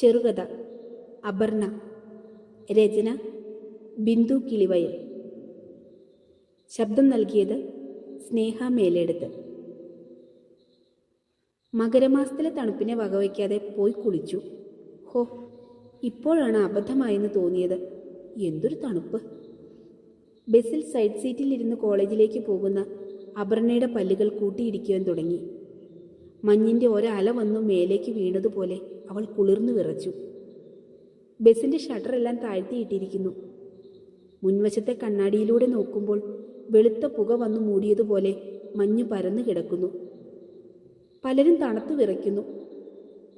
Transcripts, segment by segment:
ചെറുകഥ അപർണ രചന ബിന്ദു കിളിവയൽ. ശബ്ദം നൽകിയത് സ്നേഹ മേലെടുത്ത്. മകരമാസത്തിലെ തണുപ്പിനെ വകവയ്ക്കാതെ പോയി കുളിച്ചു. ഹോ ഇപ്പോഴാണ് അബദ്ധമായെന്ന് തോന്നിയത്. എന്തൊരു തണുപ്പ്. ബസ്സിൽ സൈഡ് സീറ്റിലിരുന്ന് കോളേജിലേക്ക് പോകുന്ന അപർണയുടെ പല്ലുകൾ കൂട്ടിയിടിക്കുവാൻ തുടങ്ങി. മഞ്ഞിന്റെ ഒരല വന്നു മേലേക്ക് വീണതുപോലെ അവൾ കുളിർന്നു വിറച്ചു. ബസ്സിന്റെ ഷട്ടറെല്ലാം താഴ്ത്തിയിട്ടിരിക്കുന്നു മുൻവശത്തെ കണ്ണാടിയിലൂടെ നോക്കുമ്പോൾ വെളുത്ത പുക വന്നു മൂടിയതുപോലെ മഞ്ഞു പരന്നു കിടക്കുന്നു. പലരും തണുത്തു വിറയ്ക്കുന്നു.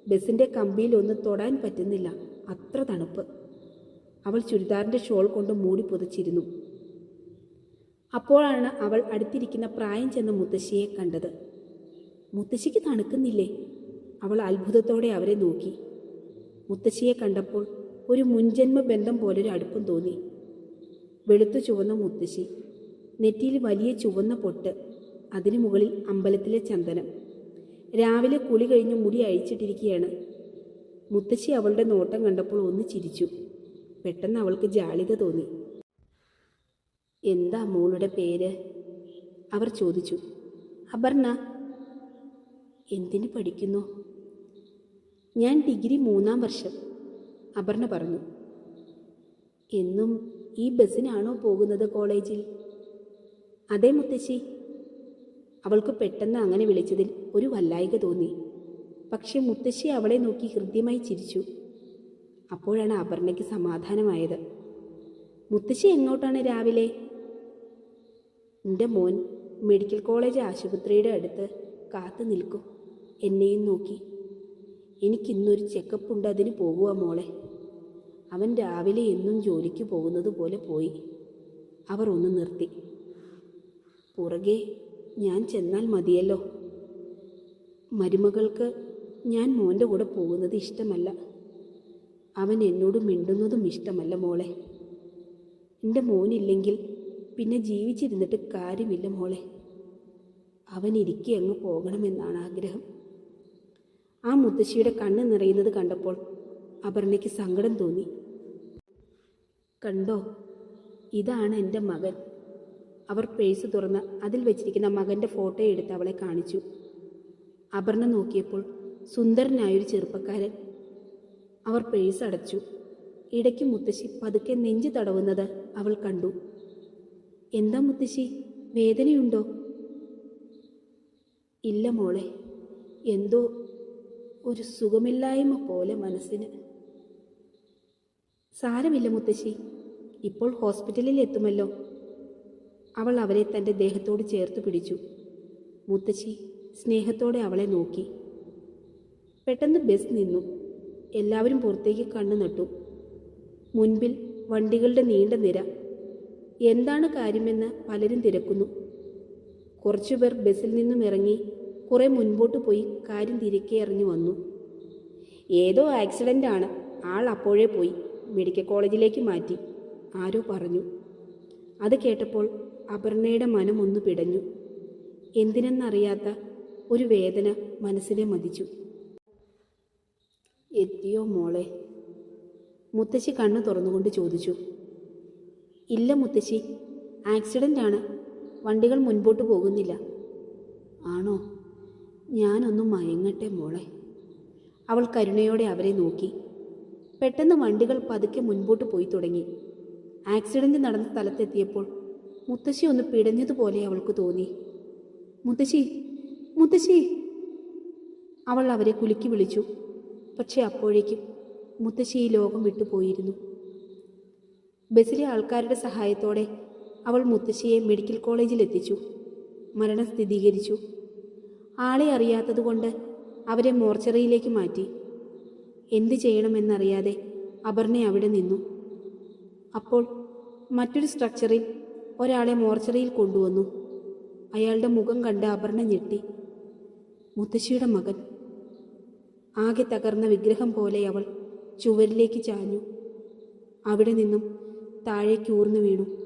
ബസ്സിന്റെ കമ്പിയിൽ ഒന്ന് തൊടാൻ പറ്റുന്നില്ല. അത്ര തണുപ്പ്. അവൾ ചുരിദാറിന്റെ ഷോൾ കൊണ്ട് മൂടി പുതച്ചിരുന്നു. അപ്പോഴാണ് അവൾ അടുത്തിരിക്കുന്ന പ്രായം ചെന്ന മുത്തശ്ശിയെ കണ്ടത്. മുത്തശ്ശിക്ക് തണുക്കുന്നില്ലേ? അവൾ അത്ഭുതത്തോടെ അവരെ നോക്കി. മുത്തശ്ശിയെ കണ്ടപ്പോൾ ഒരു മുൻജന്മ ബന്ധം പോലൊരു അടുപ്പം തോന്നി. വെളുത്തു ചുവന്ന മുത്തശ്ശി നെറ്റിയിൽ വലിയ ചുവന്ന പൊട്ട് അതിനു മുകളിൽ അമ്പലത്തിലെ ചന്ദനം. രാവിലെ കുളി കഴിഞ്ഞ് മുടി അഴിച്ചിട്ടിരിക്കുകയാണ് മുത്തശ്ശി അവളുടെ നോട്ടം കണ്ടപ്പോൾ ഒന്ന് ചിരിച്ചു. പെട്ടെന്ന് അവൾക്ക് ജാളിത തോന്നി. എന്താ മോളുടെ പേര്? അവർ ചോദിച്ചു. അപർണ എന്തിന് പഠിക്കുന്നു? ഞാൻ ഡിഗ്രി മൂന്നാം വർഷം അപർണ പറഞ്ഞു. എന്നും ഈ ബസ്സിനാണോ പോകുന്നത് കോളേജിൽ? അതെ മുത്തശ്ശി. അവൾക്ക് പെട്ടെന്ന് അങ്ങനെ വിളിച്ചതിൽ ഒരു വല്ലായിക തോന്നി. പക്ഷെ മുത്തശ്ശി അവളെ നോക്കി ഹൃദ്യമായി ചിരിച്ചു. അപ്പോഴാണ് അപർണയ്ക്ക് സമാധാനമായത്. മുത്തശ്ശി എങ്ങോട്ടാണ് രാവിലെ? എന്റെ മോൻ മെഡിക്കൽ കോളേജ് ആശുപത്രിയുടെ അടുത്ത് കാത്തു നിൽക്കും. എന്നെയും നോക്കി. എനിക്കിന്നൊരു ചെക്കപ്പ് ഉണ്ട് അതിന് പോകുക മോളെ. അവൻ രാവിലെ എന്നും ജോലിക്ക് പോകുന്നത് പോലെ പോയി. അവർ ഒന്ന് നിർത്തി. പുറകെ ഞാൻ ചെന്നാൽ മതിയല്ലോ. മരുമകൾക്ക് ഞാൻ മോന്റെ കൂടെ പോകുന്നത് ഇഷ്ടമല്ല. അവൻ എന്നോട് മിണ്ടുന്നതും ഇഷ്ടമല്ല മോളെ. എന്റെ മോനില്ലെങ്കിൽ പിന്നെ ജീവിച്ചിരുന്നിട്ട് കാര്യമില്ല മോളെ. അവൻ ഇരിക്കെ അങ്ങ് പോകണമെന്നാണ് ആഗ്രഹം. ആ മുത്തശ്ശിയുടെ കണ്ണ് നിറയുന്നത് കണ്ടപ്പോൾ അപർണയ്ക്ക് സങ്കടം തോന്നി. കണ്ടോ ഇതാണ് എന്റെ മകൻ. അവർ പേഴ്സ് തുറന്ന് അതിൽ വെച്ചിരിക്കുന്ന മകന്റെ ഫോട്ടോ എടുത്ത് അവളെ കാണിച്ചു. അപർണ നോക്കിയപ്പോൾ സുന്ദരനായൊരു ചെറുപ്പക്കാരൻ. അവർ പേഴ്സ് അടച്ചു. ഇടയ്ക്ക് മുത്തശ്ശി പതുക്കെ നെഞ്ചു തടവുന്നത് അവൾ കണ്ടു. എന്താ മുത്തശ്ശി വേദനയുണ്ടോ? ഇല്ല മോളെ എന്തോ ഒരു സുഖമില്ലായ്മ പോലെ മനസ്സിന്. സാരമില്ല മുത്തശ്ശി. ഇപ്പോൾ ഹോസ്പിറ്റലിൽ എത്തുമല്ലോ. അവൾ അവരെ തന്റെ ദേഹത്തോട് ചേർത്ത് പിടിച്ചു. മുത്തശ്ശി സ്നേഹത്തോടെ അവളെ നോക്കി. പെട്ടെന്ന് ബസ് നിന്നു. എല്ലാവരും പുറത്തേക്ക് കണ്ണു നട്ടു. മുൻപിൽ വണ്ടികളുടെ നീണ്ട നിര. എന്താണ് കാര്യമെന്ന് പലരും തിരക്കുന്നു. കുറച്ചുപേർ ബസ്സിൽ നിന്നും ഇറങ്ങി കുറെ മുൻപോട്ട് പോയി കാര്യം തിരക്കി എറിഞ്ഞു വന്നു. ഏതോ ആക്സിഡന്റ് ആണ്. ആൾ അപ്പോഴേ പോയി മെഡിക്കൽ കോളേജിലേക്ക് മാറ്റി. ആരോ പറഞ്ഞു. അത് കേട്ടപ്പോൾ അപർണയുടെ മനം ഒന്ന് പിടഞ്ഞു. എന്തിനെന്നറിയാത്ത ഒരു വേദന മനസ്സിനെ മതിച്ചു. എത്തിയോ മോളെ? മുത്തശ്ശി കണ്ണ് തുറന്നുകൊണ്ട് ചോദിച്ചു. ഇല്ല മുത്തശ്ശി ആക്സിഡന്റ് ആണ്. വണ്ടികൾ മുൻപോട്ട് പോകുന്നില്ല. ആണോ? ഞാനൊന്ന് മയങ്ങട്ടെ മോളെ. അവൾ കരുണയോടെ അവരെ നോക്കി. പെട്ടെന്ന് വണ്ടികൾ പതുക്കെ മുൻപോട്ട് പോയി തുടങ്ങി. ആക്സിഡന്റ് നടന്ന സ്ഥലത്തെത്തിയപ്പോൾ മുത്തശ്ശി ഒന്ന് പിടഞ്ഞതുപോലെ അവൾക്ക് തോന്നി. മുത്തശ്ശി മുത്തശ്ശി! അവൾ അവരെ കുലുക്കി വിളിച്ചു. പക്ഷെ അപ്പോഴേക്കും മുത്തശ്ശി ഈ ലോകം വിട്ടുപോയിരുന്നു ബസ്സിലെ ആൾക്കാരുടെ സഹായത്തോടെ അവൾ മുത്തശ്ശിയെ മെഡിക്കൽ കോളേജിൽ എത്തിച്ചു മരണം സ്ഥിരീകരിച്ചു ആളെ അറിയാത്തതുകൊണ്ട് അവരെ മോർച്ചറിയിലേക്ക് മാറ്റി. എന്തു ചെയ്യണമെന്നറിയാതെ അപർണ അവിടെ നിന്നു. അപ്പോൾ മറ്റൊരു സ്ട്രക്ചറിൽ ഒരാളെ മോർച്ചറിയിൽ കൊണ്ടുവന്നു. അയാളുടെ മുഖം കണ്ട് അപർണ ഞെട്ടി. മുത്തശ്ശിയുടെ മകൻ. ആകെ തകർന്ന വിഗ്രഹം പോലെ അവൾ ചുവരിലേക്ക് ചാഞ്ഞു. അവിടെ നിന്നും താഴേക്ക് ഊർന്നു വീണു.